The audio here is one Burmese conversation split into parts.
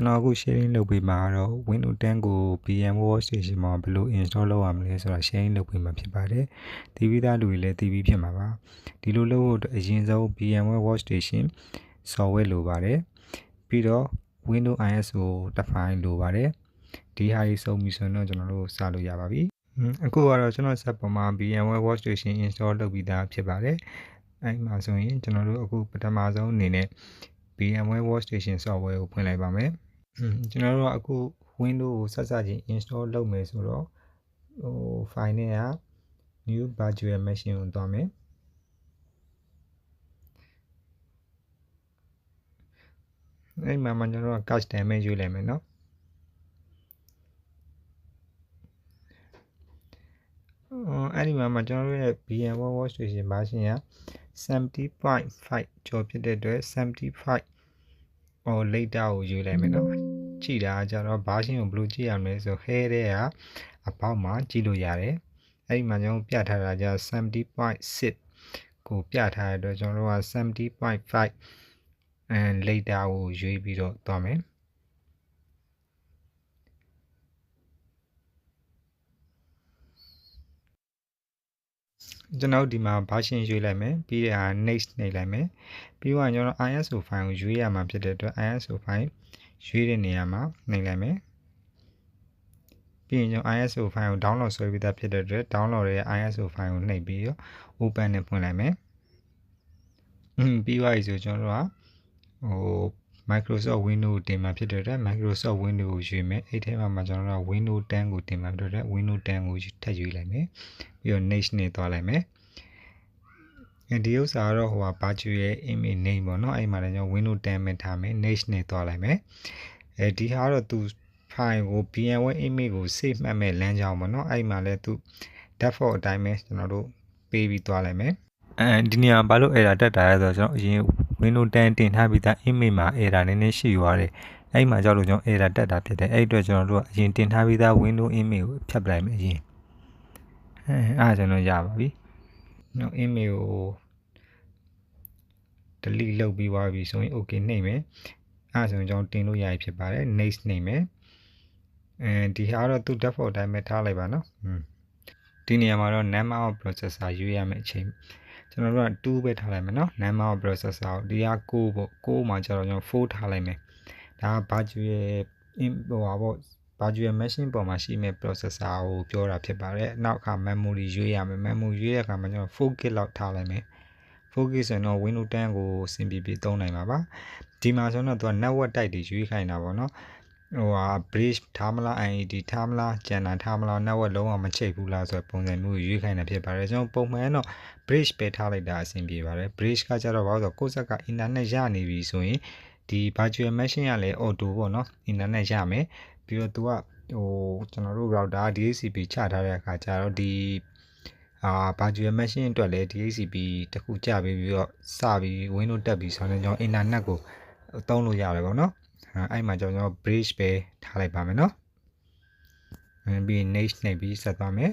ကျွန်တော်အခု sharing လုပ်ပေးမှာကတော့ Windows 10ကို VMware Workstation မှာဘယ်လို install လုပ်ရမလဲဆိုတာ sharing လုပ်ပေးမှာဖြစ်ပါတယ်။ဒီပြီးသားလူတွေလည်းသိပြီးဖြစ်မှာပါ။ဒီလိုလုပ်ဖို့အတွက်အရင်ဆုံး VMware Workstation software လိုပါတယ်။ပြီးတော့ Windows IS ကိုတစ်ဖိုင်လိုပါတယ်။ဒီဟာကြီးစုံပြီဆိုရင်တော့ကျွန်တော်တို့စလို့ရပါပြီ။ဟွန်းအခုကတော့ကျွန်တော်စက်ပေါ်မှာ VMware Workstation install လုပ်ပြီးသားဖြစ်ပါတယ်။အဲ့မှာဆိုရင်ကျွန်တော်တို့အခုပထမဆုံးအနေနဲ့ VMware Workstation software ကိုဖွင့်လိုက်ပါမယ်။ဟွန်း ကျွန်တော်တို့ကအခု Windows ကိုဆက်စချင်း install လုပ်မယ်ဆိုတော့ဟို file နဲ့က new virtual machine ကိုတွားမယ်။အဲ့မှာမှကျွန်တော်တို့က custom ပဲရွေးလိုက်မယ်နော်။အဲ့ဒီမှာမှကျွန်တော်တို့ရဲ့ VMware Workstation version က70.5ကျော်ဖြစ်တဲ့အတွက်75ဟို later ကိုရွေးလိုက်မယ်နော် ကြည့်တာကြတော့ version ကိုဘယ်လိုကြည့်ရမလဲဆို hair တဲ့ကအပေါက်မှာကြည့်လို့ရတယ်အဲ့ဒီမှာကျွန်တော်ပြထားတာကြ70.6ကိုပြထားတဲ့အတွက်ကျွန်တော်တို့က70.5 and later ကိုရွေးပြီးတော့သွားမယ်ကျွန်တော်ဒီမှာ version ရွေးလိုက်မယ်ပြီးတဲ့ဟာ next နှိပ်လိုက်မယ်ပြီးတော့ကျွန်တော် ISO file ကိုရွေးရမှာဖြစ်တဲ့အတွက် ISO file ရွေးတဲ့နေရာမှာနှိပ်လိုက်မယ်ပြီးရင်ကျွန်တော် ISO file ကို download ဆွဲပြီးသားဖြစ်တဲ့အတွက် download ရဲ့ ISO file ကိုနှိပ်ပြီးတော့ open နဲ့ဖွင့်လိုက်မယ်อืมပြီးသွားပြီဆိုကျွန်တော်တို့ကဟို Microsoft Windows ကိုတင်မှာဖြစ်တဲ့အတွက် Microsoft Windows ကိုရွေးမယ်အဲ့ထဲမှာမှကျွန်တော်တို့က Windows 10ကိုတင်မှာဖြစ်တဲ့အတွက် Windows 10ကိုထပ်ရွေးလိုက်မယ်ပြီးတော့ next နဲ့သွားလိုက်မယ် ဒီဥစ္စာကတော့ဟိုဟာ virtual image name ပေါ့နော်အဲ့မှာလည်းကျွန်တော် Windows 10ပဲထားမယ် next နဲ့သွားလိုက်မယ်အဲဒီဟာတော့သူ file ကို VMware image ကို save မှတ်မဲ့လမ်းကြောင်းပေါ့နော်အဲ့မှာလည်းသူ default အတိုင်းပဲကျွန်တော်တို့ပေးပြီးသွားလိုက်မယ်အဲဒီနေရာဘာလို့ error တက်တာလဲဆိုတော့ကျွန်တော်အရင် Windows 10တင်ထားပြီးသား image မှာ error နည်းနည်းရှိသွားတယ်အဲ့မှာကြောက်လို့ကျွန်တော် error တက်တာဖြစ်တယ်အဲ့အတွက်ကျွန်တော်တို့ကအရင်တင်ထားပြီးသား Windows image ကိုဖြတ်ပလိုက်မယ်အရင်အဲအားကျွန်တော်ရပါပြီ နော် image ကို delete လုပ်ပြီးသွားပြီဆိုရင် okay နှိပ်မယ်အဲဆိုရင်ကျွန်တော်တင်လို့ရပြီဖြစ်ပါတယ် next နှိပ်မယ်အဲဒီဟာတော့သူ default အတိုင်းပဲထားလိုက်ပါနော်ဒီနေရာမှာတော့ number of processor ရွေးရမယ့်အချိန်ကျွန်တော်တို့က2ပဲထားလိုက်မယ်နော် number of processor ကိုဒီက6ပေါ့6မှာကျတော့ကျွန်တော်4ထားလိုက်မယ်ဒါက virtual ဟိုပါပေါ့ virtual machine ပေါ်မှာရှိမဲ့ processor ကိုပြောတာဖြစ်ပါတယ်နောက်အခါ memory ရွေးရမယ် memory ရွေးတဲ့အခါမှာကျွန်တော် 4GB လောက်ထားလိုက်မယ် 4GB ဆိုရင်တော့ Windows 10ကိုစင်ပြပြသုံးနိုင်မှာပါဒီမှာဆိုတော့သူက network type တွေရွေးခိုင်းတာပေါ့နော်ဟိုဟာ bridge ထားမလား IED ထားမလားကျန်တာထားမလား network လုံးဝမချိတ်ဘူးလားဆိုတဲ့ပုံစံမျိုးရွေးခိုင်းတာဖြစ်ပါတယ်ကျွန်တော်ပုံမှန်တော့ bridge ပဲထားလိုက်တာအဆင်ပြေပါတယ် bridge ကကြတော့ဘာလို့ဆိုကိုယ့်ဆက်က internet ရနေပြီဆိုရင်ဒီ virtual machine ကလည်း auto ပေါ့နော် internet ရမယ် ပြီးတော့သူကဟိုကျွန်တော်တို့ router DHCP ချထားတဲ့အခါကျတော့ဒီအာ virtual machine အတွက်လည်း DHCP တခုကြပြီးပြီးတော့စပြီး Windows တက်ပြီးဆိုတော့ကျွန်တော် internet ကိုသုံးလို့ရတယ်ပေါ့နော်အဲ့မှာကျွန်တော် bridge ပဲထားလိုက်ပါမယ်နော်ပြီး next နှိပ်ပြီးဆက်သွားမယ်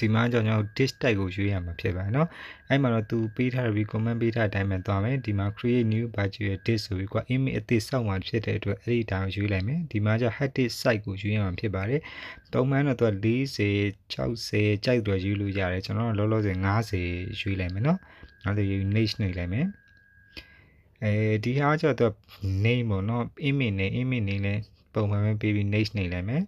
ဒီမှာကျွန်တော် disk type ကိုရွေးရမှာဖြစ်ပါတယ်เนาะအဲ့မှာတော့သူပေးထားတဲ့ recommend ပေးထားတဲ့အတိုင်းပဲသွားမယ်ဒီမှာ create new virtual disk ဆိုပြီးကွာ image အသစ်စောက်မှာဖြစ်တဲ့အတွက်အဲ့ဒီတိုင်းကိုရွေးလိုက်မယ်ဒီမှာကျ hard disk size ကိုရွေးရမှာဖြစ်ပါတယ်သုံးမှန်းတော့သူက40 60ကြိုက်တော့ရွေးလို့ရတယ်ကျွန်တော်တို့လောလောဆယ်90ရွေးလိုက်မယ်เนาะနောက်တစ် next နှိပ်လိုက်မယ်အဲဒီဟာကျတော့ name ပေါ့เนาะ image နဲ့ image နဲ့လည်းပုံမှန်ပဲပေးပြီး next နှိပ်လိုက်မယ်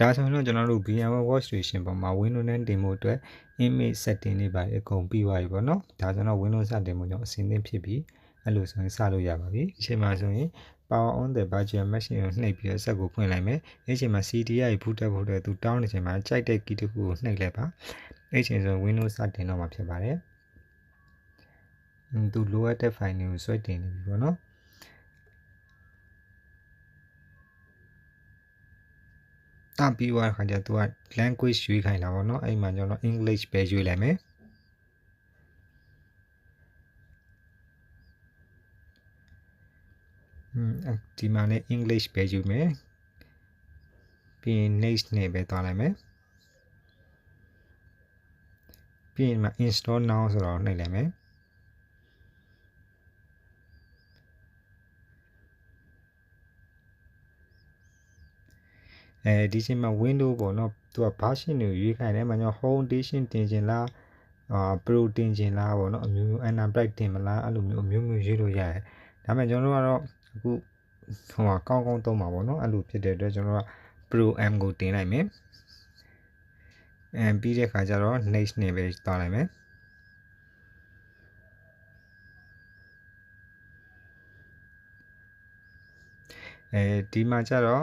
ဒါဆိုရင်တော့ကျွန်တော်တို့ VMware Workstation ပေါ်မှာ Windows နဲ့တင်ဖို့အတွက် image setting တွေပါအကုန်ပြီးသွားပြီပေါ့နော်ဒါဆိုတော့ Windows စတင်ဖို့ကြောင့်အဆင်သင့်ဖြစ်ပြီးအဲ့လိုဆိုရင်စလို့ရပါပြီဒီချိန်မှာဆိုရင် power on the virtual machine ကိုနှိပ်ပြီးဆက်ကိုဖွင့်လိုက်မယ်အဲ့ချိန်မှာ CD ရိုက်ဘူးတက်ဖို့အတွက်သူတောင်းနေချိန်မှာကြိုက်တဲ့ key တစ်ခုကိုနှိပ်လိုက်ပါအဲ့ချိန်ဆို Windows စတင်တော့မှာဖြစ်ပါတယ်သူလိုအပ်တဲ့ file တွေကိုဆွဲတင်နေပြီပေါ့နော် တပြီးသွားတဲ့ခါကျသူက language ရွေးခိုင်းတာပေါ့နော်အဲ့မှာကျွန်တော် English ပဲရွေးလိုက်မယ်อืมဒီမှာလည်း English ပဲယူမယ်ပြီးရင် next နဲ့ပဲသွားလိုက်မယ်ပြီးရင်မှာ install now ဆိုတော့နှိပ်လိုက်မယ် အဲဒီချိန်မှာ window ပေါ့နော်သူက version ကိုရွေးခိုင်းတယ်မှာကျွန်တော် home edition တင်ခြင်းလားအာ pro တင်ခြင်းလားပေါ့နော်အမျိုးမျိုး enterprise တင်မလားအဲ့လိုမျိုးအမျိုးမျိုးရွေးလို့ရတယ်ဒါပေမဲ့ကျွန်တော်တို့ကတော့အခုဟိုကောင်းကောင်းသုံးပါပေါ့နော်အဲ့လိုဖြစ်တဲ့အတွက်ကျွန်တော်တို့က pro m ကိုတင်လိုက်မယ်အဲပြီးတဲ့ခါကျတော့ next နဲ့ပဲသွားလိုက်မယ်အဲဒီမှာကျတော့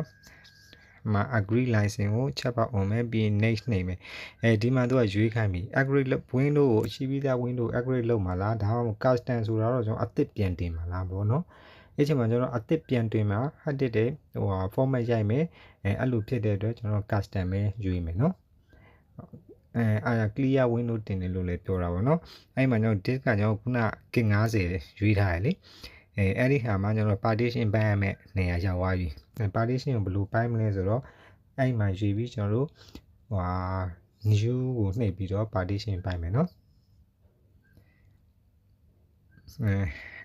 မှာ agree license ကိုချက်ပေါက်အောင်မယ်ပြီး next နေမယ်အဲဒီမှာသူကရွေးခိုင်းပြီ agree window ကိုအရှိပြီးသား window agree လုပ်မှာလားဒါမှမဟုတ် custom ဆိုတာတော့ကျွန်တော်အသစ်ပြန်တင်မှာလားပေါ့နော်အဲ့ချိန်မှာကျွန်တော်အသစ်ပြန်တင်မှာဟတ်တစ်တဲ့ဟိုဟာ format ရိုက်မယ်အဲအဲ့လိုဖြစ်တဲ့အတွက်ကျွန်တော် custom ပဲယူရမယ်နော်အဲအာ clear window တင်တယ်လို့လည်းပြောတာပေါ့နော်အဲ့မှာကျွန်တော် disk ကကျွန်တော်ခုနက50ရွေးထားရလေ အဲအဲ့ဒီဟာမှာကျွန်တော် partition ပိုင်းရမယ်နေရာရောက်သွားပြီ partition ကိုဘယ်လိုပိုင်းမလဲဆိုတော့အဲ့မှာရွေးပြီးကျွန်တော်တို့ဟိုဟာ new ကိုနှိပ်ပြီးတော့ partition ပိုင်းမယ်နော်အဲ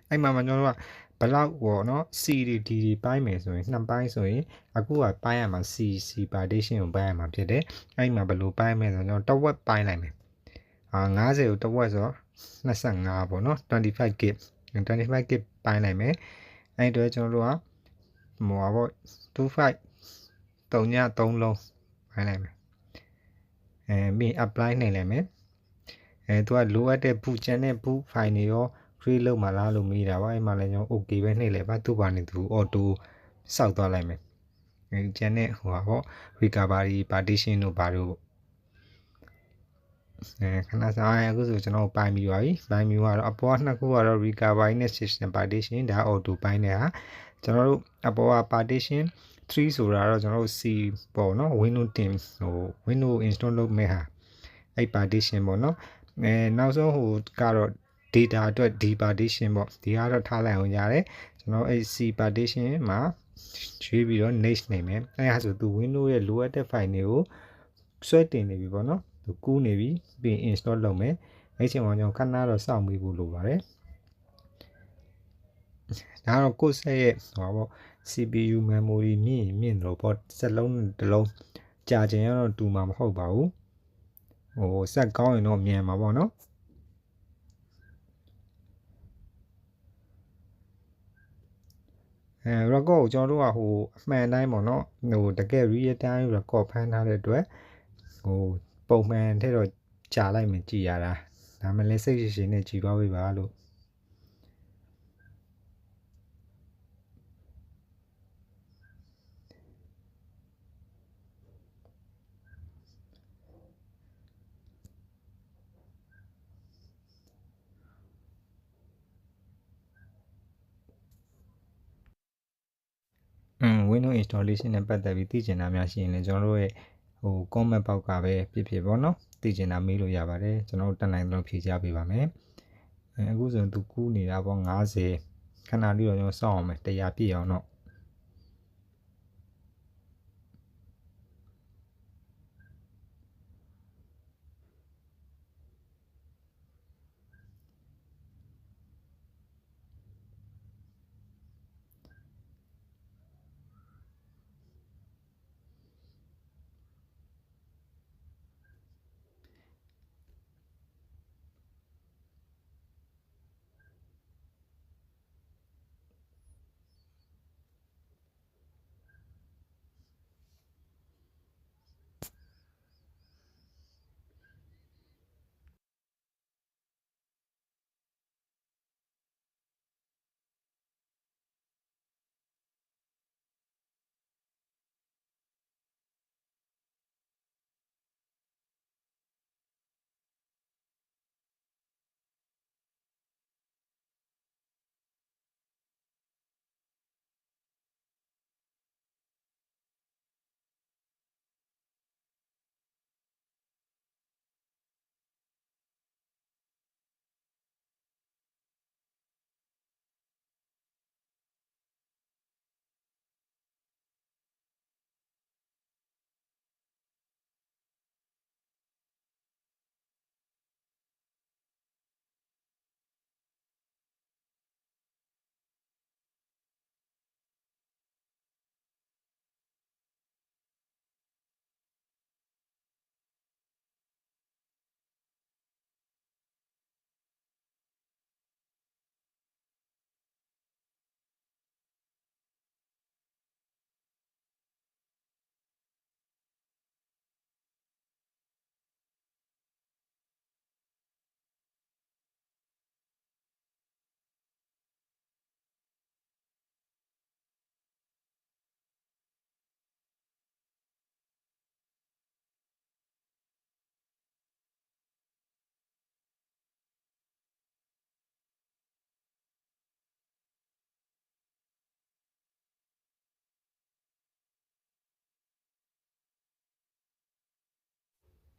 အဲ့မှာကျွန်တော်တို့ကဘလောက်ပေါ့နော် C တွေ D တွေပိုင်းမယ်ဆိုရင်နှစ်ပိုင်းဆိုရင်အခုကပိုင်းရမှာ C C partition ကိုပိုင်းရမှာဖြစ်တယ်အဲ့မှာဘယ်လိုပိုင်းမလဲဆိုတော့တစ်ဝက်ပိုင်းလိုက်မယ်အာ90ကိုတစ်ဝက်ဆိုတော့25ပေါ့နော် 25GB 25GB ပိုင်းလိုက်မယ်အဲ့တော့ကျွန်တော်တို့ကဟိုပါပေါ့25 3ည3လုံးပိုင်းလိုက်မယ်အဲပြီး apply နိုင်လိုက်မယ်အဲသူကလိုအပ်တဲ့ boot ချန်တဲ့ boot file တွေရော create လုပ်မှာလားလို့မေးတာပါအဲ့မှာလည်းကျွန်တော် okay ပဲနှိပ်လိုက်ပါသူ့ဘာနေသူ auto စောက်သွားလိုက်မယ်အဲကျန်တဲ့ဟိုပါပေါ့ recovery partition တို့ဘာတို့ အဲခဏစားအခုဆိုကျွန်တော်ပိုင်းပြီးပါပြီပိုင်းပြီးတော့အပေါ်ကနှစ်ခုကတော့ recovery နဲ့ system partition ဒါ auto ပိုင်းနေတာကျွန်တော်တို့အပေါ်က partition 3ဆိုတာတော့ကျွန်တော်တို့ C ပေါ့နော် Windows 10ဟို Windows install လုပ်မဲ့ဟာအဲ့ partition ပေါ့နော်အဲနောက်ဆုံးဟိုကတော့ data အတွက် D partition ပေါ့ဒီကတော့ထားလိုက်အောင်ရတယ်ကျွန်တော်အဲ့ C partition မှာရွေးပြီးတော့ next နေမယ်အဲ့ဒါဆိုသူ Windows ရဲ့လိုအပ်တဲ့ file တွေကိုဆွဲတင်နေပြီပေါ့နော် သူကူးနေပြီပြီး install လုပ်မယ်အဲ့ချိန်မှာကျွန်တော်ခဏတော့စောင့်ပြီးဖို့လိုပါတယ်ဒါကတော့ကိုယ်ဆက်ရဲ့ဟိုပါပေါ့ CPU memory မြင့်မြင့်တော့ပေါ့စက်လုံးတစ်လုံးကြာခြင်းကတော့တူမှာမဟုတ်ပါဘူးဟိုစက်ကောင်းရင်တော့မြန်မှာပေါ့နော်အဲ record ကိုကျွန်တော်တို့ကဟိုအမှန်တိုင်းပေါ့နော်ဟိုတကယ် real time record ဖမ်းထားတဲ့အတွက်ဟို ပုံမှန်ထဲတော့ကြာလိုက်မှကြည်ရတာဒါမှလည်းစိတ်ရှိရှိနဲ့ကြည်ပါဝေးပါလို့อืม Windows installation နဲ့ပတ်သက်ပြီးသိချင်တာများရှိရင်လည်းကျွန်တော်တို့ရဲ့ ဟို comment box ကပဲဖြစ်ဖြစ်ပေါ့နော်သိချင်တာမေးလို့ရပါတယ်ကျွန်တော်တို့တက်နိုင်သလိုဖြေချပေးပါမယ်အဲအခုဆိုရင်သူကူးနေတာပေါ့90ခဏလေးတော့ကျွန်တော်စောင့်အောင်မယ်100ပြည့်အောင်တော့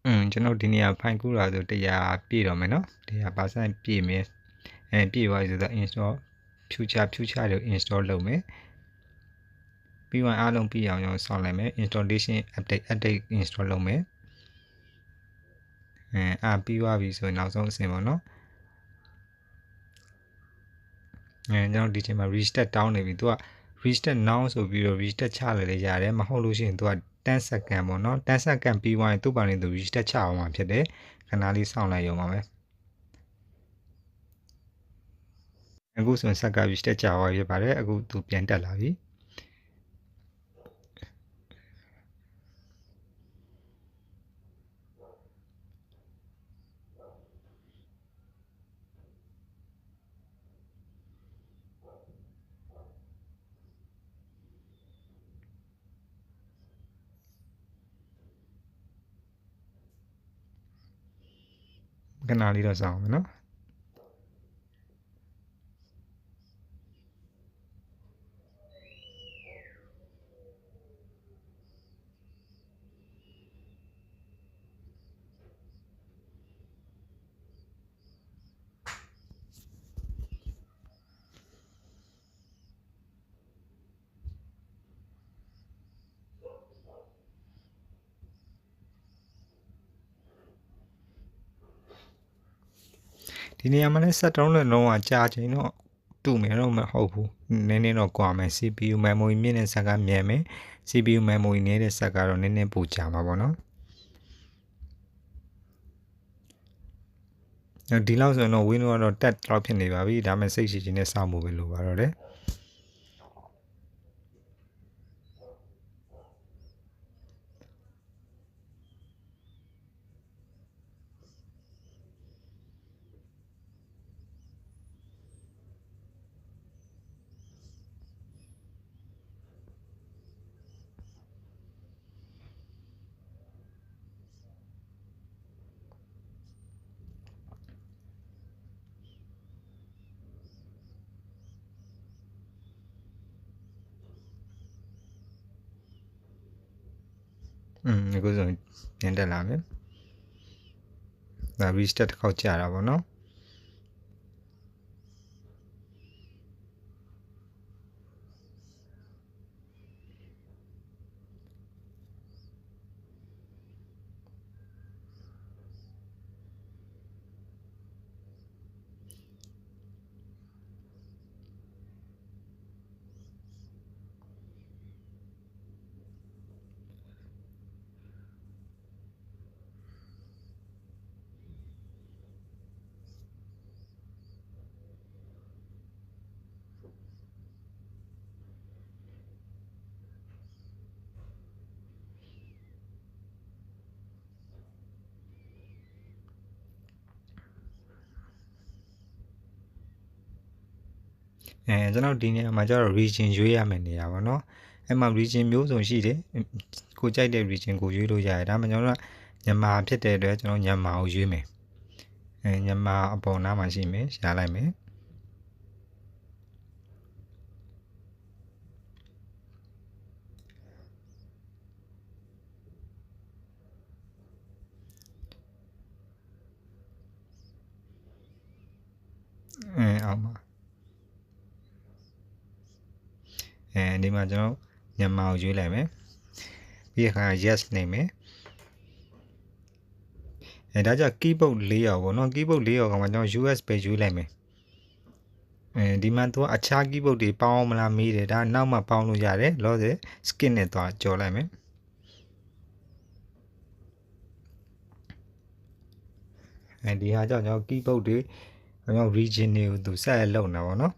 อืมကျွန်တော်ဒီနေရာဖိုင်ကူလာဆို100ပြည့်တော့မယ်เนาะ100%ပြည့်မယ်အဲပြည့်သွားပြီဆိုတော့ install future future တွေကို install လုပ်မယ်ပြီးမှအားလုံးပြီးအောင်ကျွန်တော်ဆောင်းလိုက်မယ် installation update update install လုပ်မယ်အဲအာပြီးသွားပြီဆိုရင်နောက်ဆုံးအဆင့်ပေါ့နော်အဲကျွန်တော်ဒီချိန်မှာ restart တောင်းနေပြီသူက restart now ဆိုပြီးတော့ restart ချလိုက်လေရတယ်မဟုတ်လို့ရှိရင်သူက 10 second ပေါ့နော်10 second ပြီးသွားရင်သူ့ပါနေသူ restart ချအောင်မှာဖြစ်တယ်ခဏလေးစောင့်လိုက်ရုံပါပဲအခုဆိုရင်ဆက်က restart ချသွားပြီဖြစ်ပါတယ်အခုသူပြန်တက်လာပြီ ခဏလေးတော့စောင့်အောင်နော် ဒီနေရာမှာလည်းဆက်တုံးနဲ့လုံးဝကြာချိန်တော့တူမယ်တော့မဟုတ်ဘူးနည်းနည်းတော့ကွာမယ် CPU memory မြင့်တဲ့ဆက်ကမြန်မယ် CPU memory နည်းတဲ့ဆက်ကတော့နည်းနည်းပိုကြာမှာပေါ့နော်ဒီလောက်ဆိုရင်တော့ Windows ကတော့တက်တော့ဖြစ်နေပါပြီဒါပေမဲ့စိတ်ရှိချင်းနဲ့စောင့်ဖို့ပဲလိုပါတော့တယ် อืมအခုဆိုရင်တက်လာမယ်ဒါ restart တစ်ခေါက်ကြာတာပေါ့နော် အဲကျွန်တော်ဒီနေရာမှာကျတော့ region ရွေးရမယ့်နေရာပေါ့နော်အဲ့မှာ region မျိုးစုံရှိတယ်ကိုကြိုက်တဲ့ region ကိုရွေးလို့ရတယ်ဒါမှကျွန်တော်ကညမာဖြစ်တဲ့အတွက်ကျွန်တော်ညမာကိုရွေးမယ်အဲညမာအပေါ်နားမှာရှိမယ်ရှားလိုက်မယ်အဲအောင်ပါ အဲဒီမှာကျွန်တော်မြန်မာကိုရွေးလိုက်မယ်ပြီးအခါ yes နေမယ်အဲဒါကြောင့် keyboard ၄ရောပေါ့နော် keyboard ၄ရောကမှကျွန်တော် US ပဲရွေးလိုက်မယ်အဲဒီမှာသူကအခြား keyboard တွေပေါင်းမလားမေးတယ်ဒါနောက်မှပေါင်းလို့ရတယ်လောဆယ် skin နဲ့သွားကြော်လိုက်မယ်အဲဒီဟာကြောင့်ကျွန်တော် keyboard တွေကျွန်တော် region တွေကိုသူဆက်ရလုံနေတာပေါ့နော်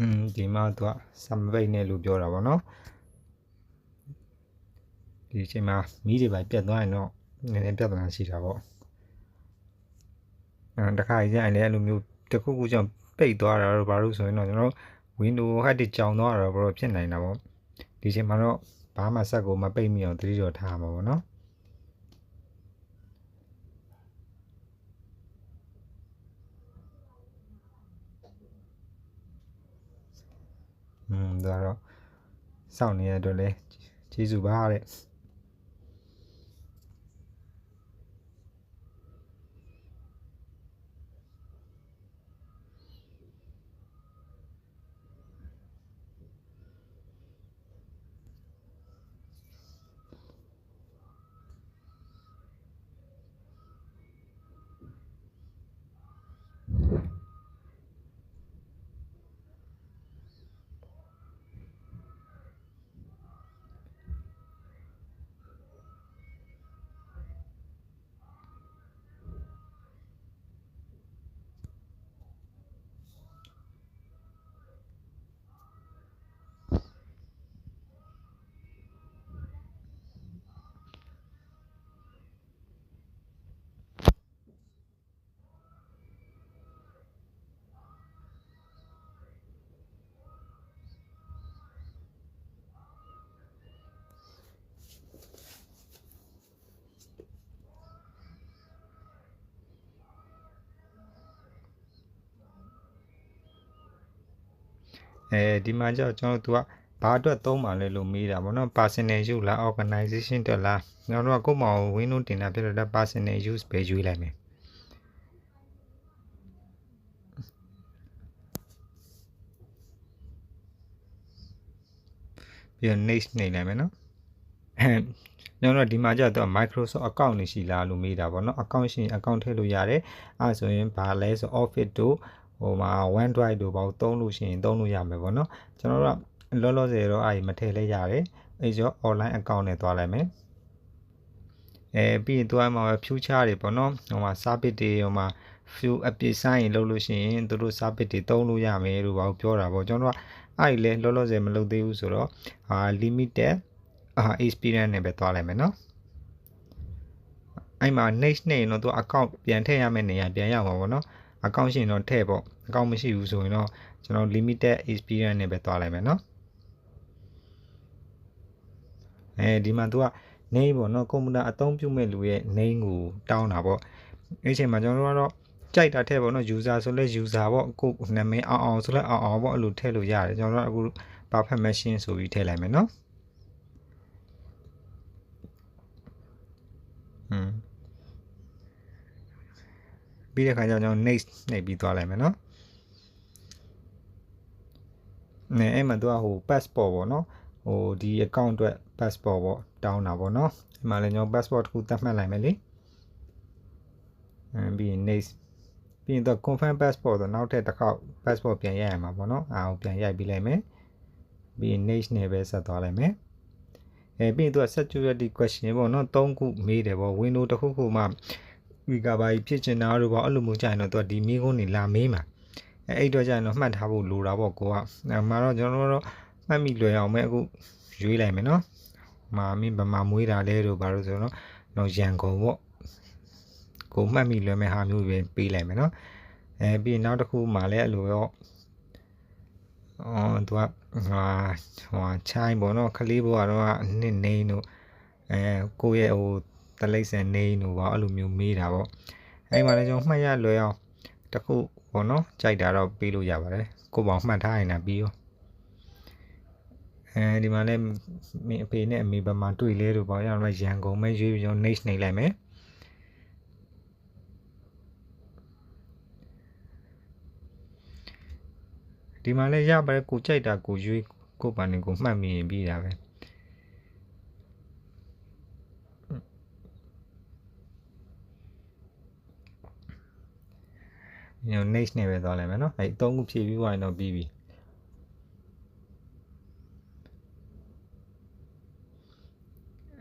อืม ဒီမှာသူက sum base နဲ့လို့ပြောတာပေါ့နော်ဒီအချိန်မှာမီးတွေပါပြတ်သွားရင်တော့နည်းနည်းပြဿနာရှိတာပေါ့အဲတခါကြီးကျရင်လည်းအဲ့လိုမျိုးတစ်ခုခုကြောင့်ပိတ်သွားတာတော့ဘာလို့ဆိုရင်တော့ကျွန်တော်တို့ window ဟတ်တွေကြောင်သွားတာတော့ဘာလို့ဖြစ်နိုင်တာပေါ့ဒီအချိန်မှာတော့ဘာမှဆက်ကိုမပိတ်မိအောင်သတိတော်ထားမှာပေါ့နော် อืมဒါတော့စောင့်နေရတဲ့အတွက်လဲကျေးဇူးပါတဲ့ အဲဒီမှာကျတော့ကျွန်တော်တို့ကဘာအတွက်သုံးပါလဲလို့မေးတာပေါ့နော် personal use လား organization အတွက်လားကျွန်တော်တို့ကကိုယ့်မောင် Windows တင်တာဖြစ်တော့ personal use ပဲရွေးလိုက်မယ်ပြီးတော့ next နေလိုက်မယ်နော်အဲကျွန်တော်တို့ဒီမှာကျတော့ Microsoft account နေရှိလားလို့မေးတာပေါ့နော် account ရှိရင် account ထည့်လို့ရတယ်အဲဆိုရင်ဘာလဲဆို Office တို့ ဟိုမှာ OneDrive တို့ဘာလို့သုံးလို့ရှိရင်သုံးလို့ရမယ်ပေါ့နော်ကျွန်တော်တို့ကလောလောဆယ်တော့အဲဒီမထည့်လဲရတယ်အဲဆို online account နဲ့သွားလိုက်မယ်အဲပြီးရင်သွားမှာ future တွေပေါ့နော်ဟိုမှာ service တွေဟိုမှာ few အပြည့်ဆိုင်ရင်လုပ်လို့ရှိရင်တို့တို့ service တွေသုံးလို့ရမယ်လို့ဘာလို့ပြောတာပေါ့ကျွန်တော်တို့ကအဲ့ဒီလဲလောလောဆယ်မလုပ်သေးဘူးဆိုတော့အာ limited အာ experience နဲ့ပဲသွားလိုက်မယ်နော်အဲ့မှာ next နေရင်တော့သူ account ပြန်ထည့်ရမယ့်နေရာပြန်ရောက်မှာပေါ့နော် account ရှိရင်တော့ထည့်ပေါ့ account မရှိဘူးဆိုရင်တော့ကျွန်တော် limited experience နဲ့ပဲသွားလိုက်မယ်နော်အဲဒီမှာသူက name ပေါ့နော်ကွန်ပျူတာအသုံးပြုမဲ့လူရဲ့ name ကိုတောင်းတာပေါ့အဲ့ချိန်မှာကျွန်တော်တို့ကတော့ကြိုက်တာထည့်ပေါ့နော် user ဆိုလဲ user ပေါ့ကိုနာမည်အောင်အောင်ဆိုလဲအောင်အောင်ပေါ့အဲ့လိုထည့်လို့ရတယ်ကျွန်တော်တို့အခု perfect machine ဆိုပြီးထည့်လိုက်မယ်နော်อืม ပြီးတဲ့ခါကျတော့ကျွန်တော် next နှိပ်ပြီးသွားလိုက်မယ်နော်နဲအဲ့မှာသူကဟို passport ပေါ့နော်ဟိုဒီ account အတွက် passport ပေါ့တောင်းတာပေါ့နော်အဲ့မှာလည်းကျွန်တော် passport တစ်ခုသတ်မှတ်လိုက်မယ်လေအဲပြီးရင် next ပြီးရင်တော့ confirm passport ဆိုနောက်ထပ်တစ်ခေါက် passport ပြန်ရိုက်ရမှာပေါ့နော်အားကိုပြန်ရိုက်ပြီးလိုက်မယ်ပြီးရင် next နဲ့ပဲဆက်သွားလိုက်မယ်အဲပြီးရင်သူက security question ပေါ့နော်၃ခုမေးတယ်ပေါ့ window တစ်ခုခုမှ gigabyte ဖြစ်ချင်တာတို့ပေါ့အဲ့လိုမျိုးကြာရင်တော့သူကဒီမိကုန်းနေလာမေးမှာအဲအဲ့တော့ကြာရင်တော့မှတ်ထားဖို့လိုတာပေါ့ကိုကအဲမှာတော့ကျွန်တော်တို့မှတ်မိလွယ်အောင်ပဲအခုရွေးလိုက်မယ်နော်မာမင်းဗမာမွေးတာလဲတို့ဘာလို့ဆိုတော့တော့ရန်ကုန်ပေါ့ကိုမှတ်မိလွယ်မဲ့ဟာမျိုးပဲပေးလိုက်မယ်နော်အဲပြီးနောက်တစ်ခုမှလည်းအဲ့လိုရောအော်သူကဟာဟိုချိုင်းပေါ့နော်ခလေးဘွားတော့နစ်နေတို့အဲကိုရဲ့ဟို တလိမ့်ဆန်နေတို့ပါအဲ့လိုမျိုးမေးတာပေါ့အဲ့မှာလည်းကျွန်တော်မှတ်ရလွယ်အောင်တခုပေါ့နော်ကြိုက်တာတော့ပေးလို့ရပါတယ်ကိုပေါ့မှတ်ထားရင်လည်းပြီးရောအဲဒီမှာလည်းမင်းအဖေနဲ့အမေဘမှာတွေ့လဲလို့ပေါ့ရအောင်ရန်ကုန်မဲရွေးပြီးကျွန်တော် next နေလိုက်မယ်ဒီမှာလည်းရပါတယ်ကိုကြိုက်တာကိုရွေးကိုပါနေကိုမှတ်မိရင်ပြီးတာပဲ you know next နဲ့ပဲသွားလိုက်မယ်เนาะအဲ့3ခုဖြည့်ပြီးသွားရင်တော့ပြီးပြီ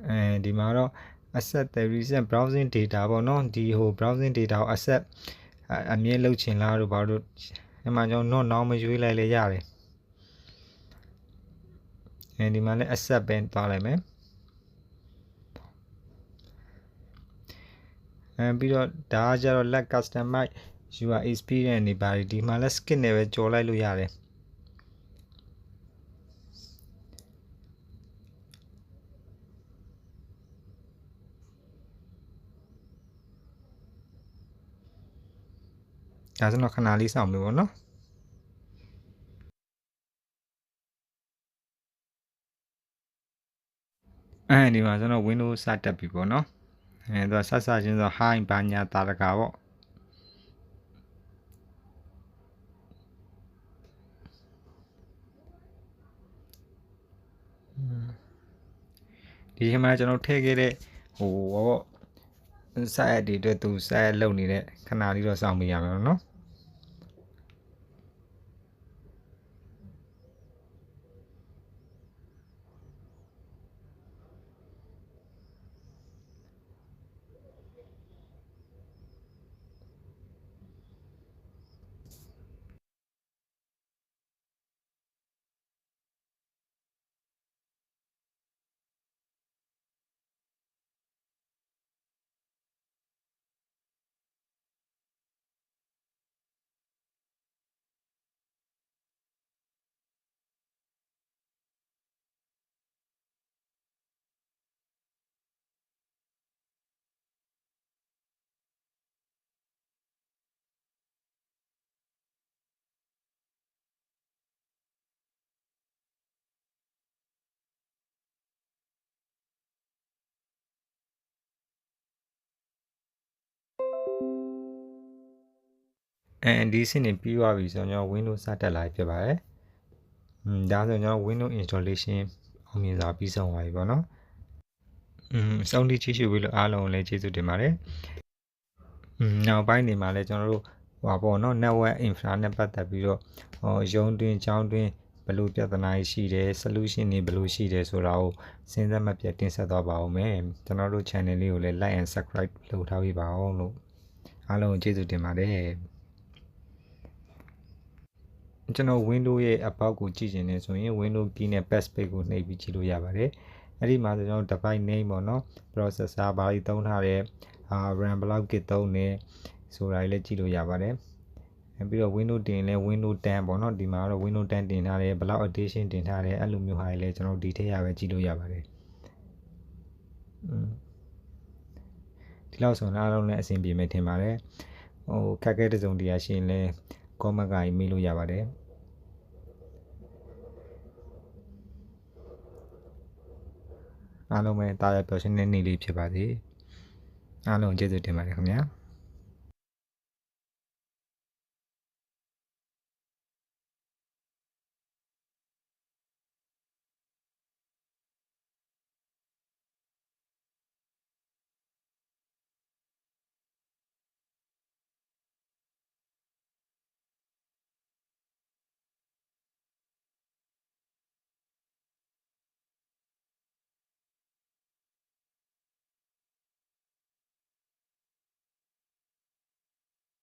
အဲဒီမှာတော့ asset the recent browsing data ပေါ့เนาะဒီဟို browsing data ကို asset အမြင့်လောက်ချင်လားတို့ဘာလို့အမှန်ကြောင့် not now မရွေးလိုက်လေရတယ်အဲဒီမှာလည်း asset ပဲသွားလိုက်မယ်အဲပြီးတော့ဒါကကျတော့ let customize your experience နေပါတယ်ဒီမှာလဲ skip နဲ့ပဲကြော်လိုက်လို့ရတယ်ဒါဆိုတော့ခဏလေးစောင့်ပြီပေါ့နော်အဲဒီမှာကျွန်တော် Windows စတက်ပြီပေါ့နော်အဲသူကဆက်ဆက်ချင်းဆို hi ဘာညာတာတကာပေါ့ ဒီချိန်မှာကျွန်တော်ထည့်ခဲ့တဲ့ဟိုပေါ့ဆက်ရက်တွေအတွက်သူဆက်ရက်လုံနေတဲ့ခဏလေးတော့စောင့်မိရမယ်နော် အဲဒီစနစ်ပြီးသွားပြီဆိုတော့ကျွန်တော် Windows စတက်လာဖြစ်ပါတယ်။อืมဒါဆိုကျွန်တော် Windows installation အောင်မြင်စွာပြီးဆုံးသွားပြီပေါ့နော်။อืมစောင့်တိချိရှုပြီးလို့အားလုံးကိုလည်းကျေးဇူးတင်ပါတယ်။อืมနောက်ပိုင်းနေမှာလည်းကျွန်တော်တို့ဟိုပါပေါ့နော် network infra နဲ့ပတ်သက်ပြီးတော့ဟောရုံးတွင်းချောင်းတွင်းဘယ်လိုပြဿနာရှိတယ် solution တွေဘယ်လိုရှိတယ်ဆိုတာကိုစဉ်းစားမှပြတ်တင်ဆက်သွားပါဦးမယ်။ကျွန်တော်တို့ channel လေးကိုလည်း like and subscribe လုပ်ထားပေးပါအောင်လို့အားလုံးကိုကျေးဇူးတင်ပါတယ်။ ကျွန်တော် window ရဲ့ about ကိုကြည့်ချင်တယ်ဆိုရင် window key နဲ့ backspace ကိုနှိပ်ပြီးကြည့်လို့ရပါတယ်။အဲ့ဒီမှာဆိုကျွန်တော် device name ပေါ့နော် processor ဘာတွေသုံးထားတယ်အာ RAM ဘယ်လောက် kit သုံးတယ်ဆိုတာတွေလည်းကြည့်လို့ရပါတယ်။အဲပြီးတော့ window တင်လဲ window 10ပေါ့နော်ဒီမှာတော့ window 10တင်ထားတယ်ဘယ်လောက် edition တင်ထားတယ်အဲ့လိုမျိုးဟာတွေလည်းကျွန်တော်ဒီထက်ရပဲကြည့်လို့ရပါတယ်။อืมဒီလောက်ဆိုတော့အားလုံးလည်းအဆင်ပြေမယ်ထင်ပါတယ်။ဟိုခက်ခဲတဲ့စုံတရားရှိရင်လည်း comment ကမေးလို့ရပါတယ်။အားလုံးပဲတာယာပျော်ရွှင်တဲ့နေ့လေးဖြစ်ပါစေအားလုံးကျေးဇူးတင်ပါတယ်ခင်ဗျာ။